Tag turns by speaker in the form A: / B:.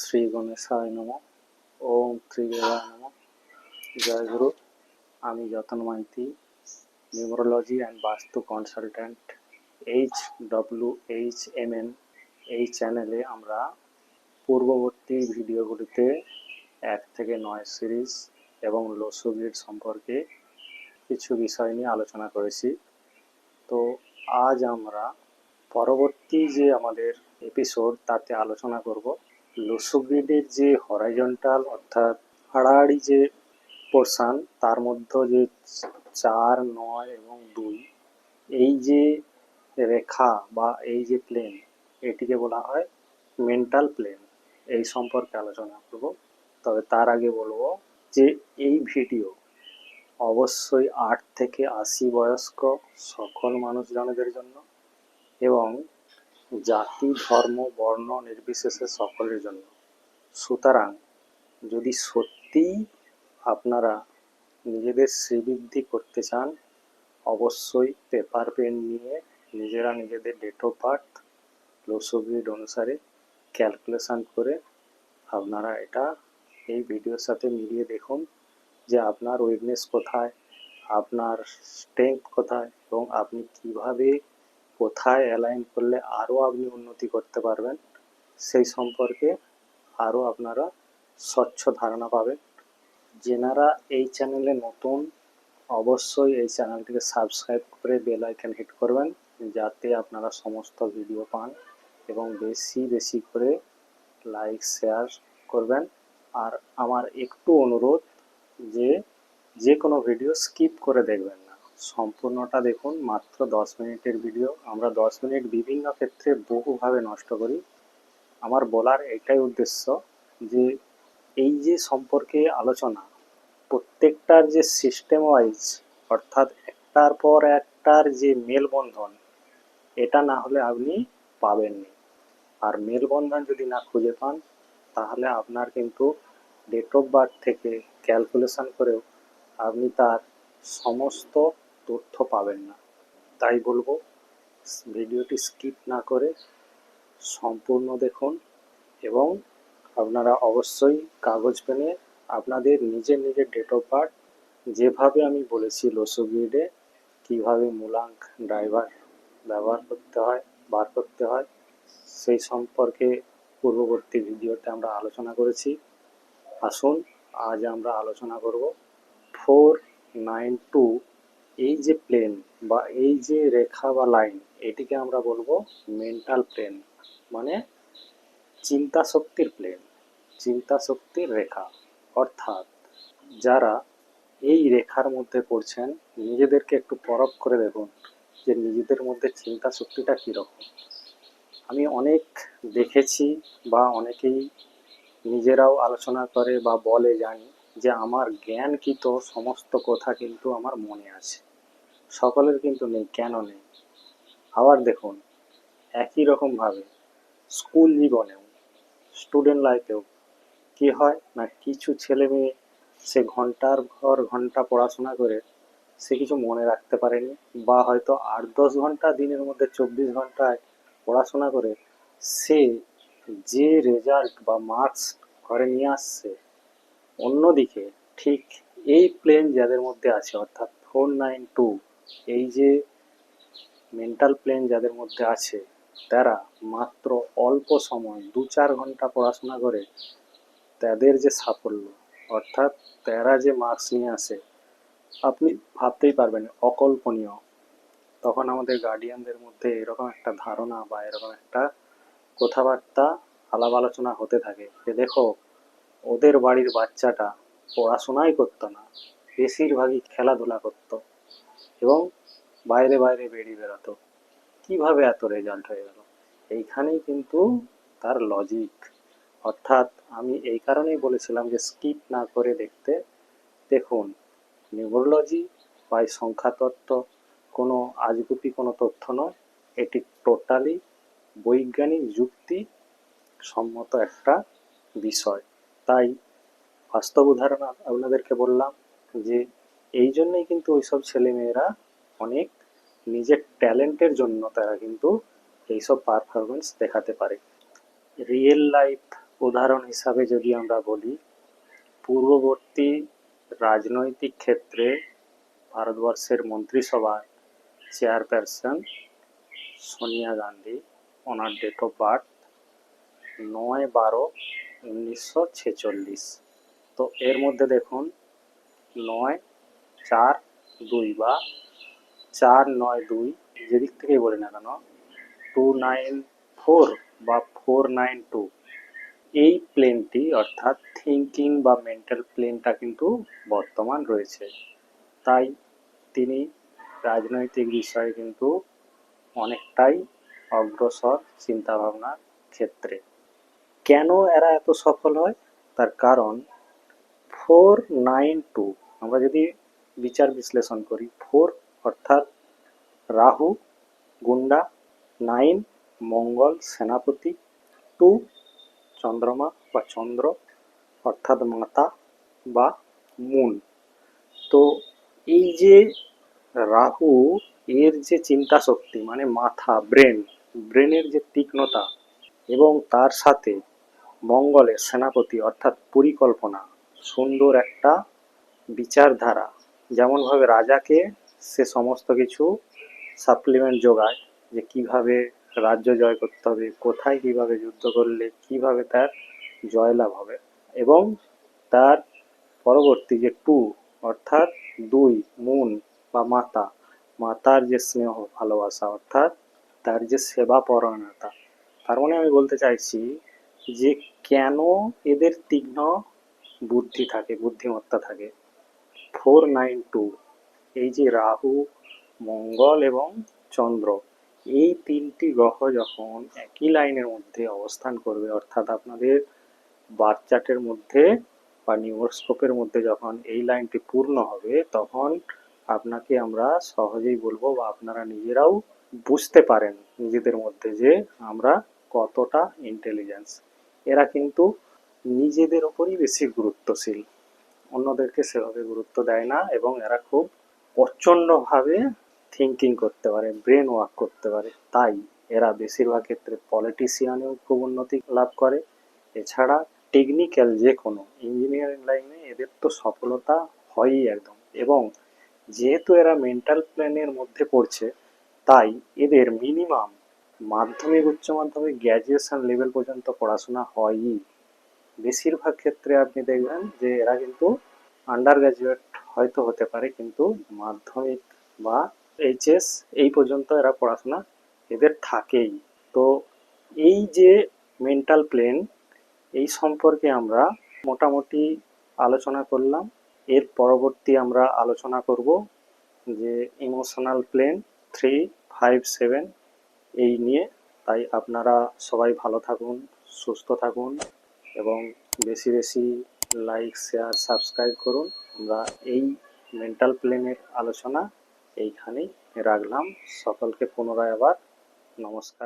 A: শ্রী গণেশায় নম। ওম ত্রিদেবায় নম। জয় গুরু। আমি Jatan Maity, numerology and vastu consultant, H W H M N. এই চ্যানেলে আমরা পূর্ববর্তী ভিডিওগুলিতে এক থেকে নয় সিরিজ এবং লোসোগ্রিড সম্পর্কে কিছু বিষয় নিয়ে আলোচনা করেছি। তো আজ আমরা পরবর্তী যে আমাদের এপিসোড তাতে আলোচনা করব। লোসোগ্রিডের যে হরাইজন্টাল অর্থাৎ হাড়াহাড়ি যে পোর্শন তার মধ্যে যে চার, নয় এবং দুই, এই যে রেখা বা এই যে প্লেন এটিকে বলা হয় মেন্টাল প্লেন এই সম্পর্কে আলোচনা করব। তবে তার আগে বলব যে এই ভিডিও অবশ্যই আট থেকে আশি বয়স্ক সকল মানুষজনদের জন্য এবং জাতি, ধর্ম, বর্ণ নির্বিশেষে সকলের জন্য। সুতরাং যদি সত্যিই আপনারা নিজেদের শ্রীবৃদ্ধি করতে চান, অবশ্যই পেপার পেন নিয়ে নিজেরা নিজেদের ডেট অফ বার্থ লোসোগ্রিড অনুসারে ক্যালকুলেশান করে আপনারা এটা এই ভিডিওর সাথে মিলিয়ে দেখুন যে আপনার উইকনেস কোথায়, আপনার স্ট্রেংথ কোথায় এবং আপনি কীভাবে কোথায় অ্যালাইন করলে আরও আপনি উন্নতি করতে পারবেন, সেই সম্পর্কে আরও আপনারা স্বচ্ছ ধারণা পাবেন। যেনারা এই চ্যানেলে নতুন, অবশ্যই এই চ্যানেলটিকে সাবস্ক্রাইব করে বেল আইকন হিট করবেন, যাতে আপনারা সমস্ত ভিডিও পান এবং বেশি বেশি করে লাইক শেয়ার করবেন। আর আমার একটু অনুরোধ যে যে কোনো ভিডিও স্কিপ করে দেখবেন। সম্পূর্ণটা দেখুন, মাত্র দশ মিনিটের ভিডিও আমরা দশ মিনিট বিভিন্ন ক্ষেত্রে বহুভাবে নষ্ট করি। আমার বলার এটাই উদ্দেশ্য যে, এই যে সম্পর্কে আলোচনা, প্রত্যেকটার যে সিস্টেম ওয়াইজ অর্থাৎ একটার পর একটার যে মেলবন্ধন, এটা না হলে আপনি পাবেননি আর মেলবন্ধন যদি না খুঁজে পান, তাহলে আপনার কিন্তু ডেট অফ বার্থ থেকে ক্যালকুলেশন করেও আপনি তার সমস্ত তথ্য পাবেন না। তাই বলব, ভিডিওটি স্কিপ না করে সম্পূর্ণ দেখুন এবং আপনারা অবশ্যই কাগজ পেনে আপনাদের নিজের নিজের ডেট অফ বার্থ যেভাবে আমি বলেছি লোসোগ্রিডে কীভাবে মূলাঙ্ক ড্রাইভার ব্যবহার করতে হয়, বার করতে হয়, সেই সম্পর্কে পূর্ববর্তী ভিডিওতে আমরা আলোচনা করেছি। আসুন, আজ আমরা আলোচনা করব। ফোর নাইন টু এই যে প্লেন বা এই যে রেখা বা লাইন এটিকে আমরা বলব মেন্টাল প্লেন মানে চিন্তা শক্তির প্লেন চিন্তা শক্তির রেখা। অর্থাৎ যারা এই রেখার মধ্যে পড়ছেন, নিজেদেরকে একটু পরখ করে দেখুন যে নিজেদের মধ্যে চিন্তা শক্তিটা কীরকম। আমি অনেক দেখেছি বা অনেকেই নিজেরাও আলোচনা করে বা বলে জানি যে আমার জ্ঞানকৃত সমস্ত কথা কিন্তু আমার মনে আছে। সকলের কিন্তু নেই, কেন নেই? আবার দেখুন, একই রকমভাবে স্কুল জীবনেও স্টুডেন্ট লাইফেও কি হয় না, কিছু ছেলে মেয়ে সে ঘণ্টার ঘর ঘণ্টা পড়াশোনা করে সে কিছু মনে রাখতে পারেনি বা হয়তো আট দশ ঘণ্টা দিনের মধ্যে চব্বিশ ঘন্টায় পড়াশোনা করে সে যে রেজাল্ট বা মার্কস ঘরে নিয়ে আসছে অন্যদিকে, ঠিক এই প্লেন যাদের মধ্যে আছে, অর্থাৎ ফোর নাইন টু এই যে মেন্টাল প্লেন যাদের মধ্যে আছে, তারা মাত্র অল্প সময় দু চার ঘণ্টা পড়াশোনা করে তাদের যে সাফল্য, অর্থাৎ তারা যে মার্কস নিয়ে আসে, আপনি ভাবতেই পারবেন, অকল্পনীয়। তখন আমাদের গার্ডিয়ানদের মধ্যে এরকম একটা ধারণা বা এরকম একটা কথাবার্তা আলাপ আলোচনা হতে থাকে যে, দেখো ওদের বাড়ির বাচ্চাটা পড়াশোনাই করতো না। বেশিরভাগই খেলাধুলা করতো এবং বাইরে বাইরে বেরিয়ে বেরোতো কীভাবে এত রেজাল্ট হয়ে গেল? এইখানেই কিন্তু তার লজিক অর্থাৎ আমি এই কারণেই বলেছিলাম যে স্কিপ না করে দেখতে, দেখুন নিউরোলজি বা সংখ্যাতত্ত্ব কোনো আজগুপি কোনো তথ্য নয়। এটি টোটালি বৈজ্ঞানিক যুক্তি সম্মত একটা বিষয়। তাই বাস্তব উদাহরণ আপনাদেরকে বললাম যে এই জন্যই কিন্তু ওইসব ছেলেমেয়েরা অনেক নিজের ট্যালেন্টের জন্য তারা কিন্তু এইসব পারফরমেন্স দেখাতে পারে। রিয়েল লাইফ উদাহরণ হিসাবে যদি আমরা বলি, পূর্ববর্তী রাজনৈতিক ক্ষেত্রে ভারতবর্ষের মন্ত্রিসভার চেয়ারপারসন সোনিয়া গান্ধী, ওনার ডেট অফ বার্থ নয় বারো উনিশশো ছেচল্লিশ। তো এর মধ্যে দেখুন, নয়, চার, দুই বা চার, নয়, দুই, যেদিক থেকেই বলি না কেন টু নাইন ফোর বা ফোর নাইন টু এই প্লেনটি অর্থাৎ থিঙ্কিং বা মেন্টাল প্লেনটা কিন্তু বর্তমান রয়েছে। তাই তিনি রাজনৈতিক বিষয়ে কিন্তু অনেকটাই অগ্রসর চিন্তাভাবনার ক্ষেত্রে। কেন এরা এত সফল হয়? তার কারণ ফোর নাইন টু, আমরা যদি বিচার বিশ্লেষণ করি, ফোর অর্থাৎ রাহু, গুন্ডা, নাইন মঙ্গল, সেনাপতি, টু চন্দ্রমা বা চন্দ্র অর্থাৎ মাতা বা মুন। তো এই যে রাহু, এর যে চিন্তা শক্তি মানে মাথা, ব্রেন, ব্রেনের যে তীক্ষ্ণতা এবং তার সাথে মঙ্গলের সেনাপতি অর্থাৎ পরিকল্পনা, সুন্দর একটা বিচারধারা। যেমনভাবে রাজাকে সে সমস্ত কিছু সাপ্লিমেন্ট যোগায় যে কীভাবে রাজ্য জয় করতে হবে, কোথায় কীভাবে যুদ্ধ করলে কীভাবে তার জয়লাভ হবে এবং তার পরবর্তী যে টু অর্থাৎ দুই মুন বা মাতা, মাতার যে স্নেহ, ভালোবাসা অর্থাৎ তার যে সেবা পরায়ণতা, তার মানে আমি বলতে চাইছি যে কেন এদের তীক্ষ্ণ বুদ্ধি থাকে, বুদ্ধিমত্তা থাকে। ফোর নাইন টু, এই যে রাহু, মঙ্গল এবং চন্দ্র, এই তিনটি গ্রহ যখন একই লাইনের মধ্যে অবস্থান করবে, অর্থাৎ আপনাদের চার্টের মধ্যে বা নিউরোস্কোপের মধ্যে যখন এই লাইনটি পূর্ণ হবে, তখন আপনাকে আমরা সহজেই বলব বা আপনারা নিজেরাও বুঝতে পারেন নিজেদের মধ্যে যে আমরা কতটা ইন্টেলিজেন্স এরা কিন্তু নিজেদের ওপরই বেশি গুরুত্বশীল। অন্যদেরকে সেভাবে গুরুত্ব দেয় না এবং এরা খুব প্রচণ্ডভাবে থিঙ্কিং করতে পারে ব্রেন ওয়ার্ক করতে পারে। তাই এরা বেশিরভাগ ক্ষেত্রে পলিটিশিয়ানেও খুব উন্নতি লাভ করে। এছাড়া টেকনিক্যাল যে কোনো ইঞ্জিনিয়ারিং লাইনে এদের তো সফলতা হয়ই একদম। এবং যেহেতু এরা মেন্টাল প্ল্যানের মধ্যে পড়ছে, তাই এদের মিনিমাম মাধ্যমিক, উচ্চ মাধ্যমিক গ্র্যাজুয়েশন লেভেল পর্যন্ত পড়াশোনা হয়ই। বেশিরভাগ ক্ষেত্রে আপনি দেখবেন যে এরা কিন্তু আন্ডার গ্র্যাজুয়েট হয়তো হতে পারে, কিন্তু মাধ্যমিক বা এইচএস এই পর্যন্ত এরা পড়াশোনা এদের থাকেই। তো এই যে মেন্টাল প্লেন এই সম্পর্কে আমরা মোটামুটি আলোচনা করলাম। এর পরবর্তী আমরা আলোচনা করব যে emotional plane three five seven এই নিয়ে। তাই আপনারা সবাই ভালো থাকুন, সুস্থ থাকুন এবং বেশি বেশি লাইক শেয়ার সাবস্ক্রাইব করুন। আমরা এই মেন্টাল প্লেনের আলোচনা এইখানেই রাখলাম। সকলকে পুনরায় আবার নমস্কার।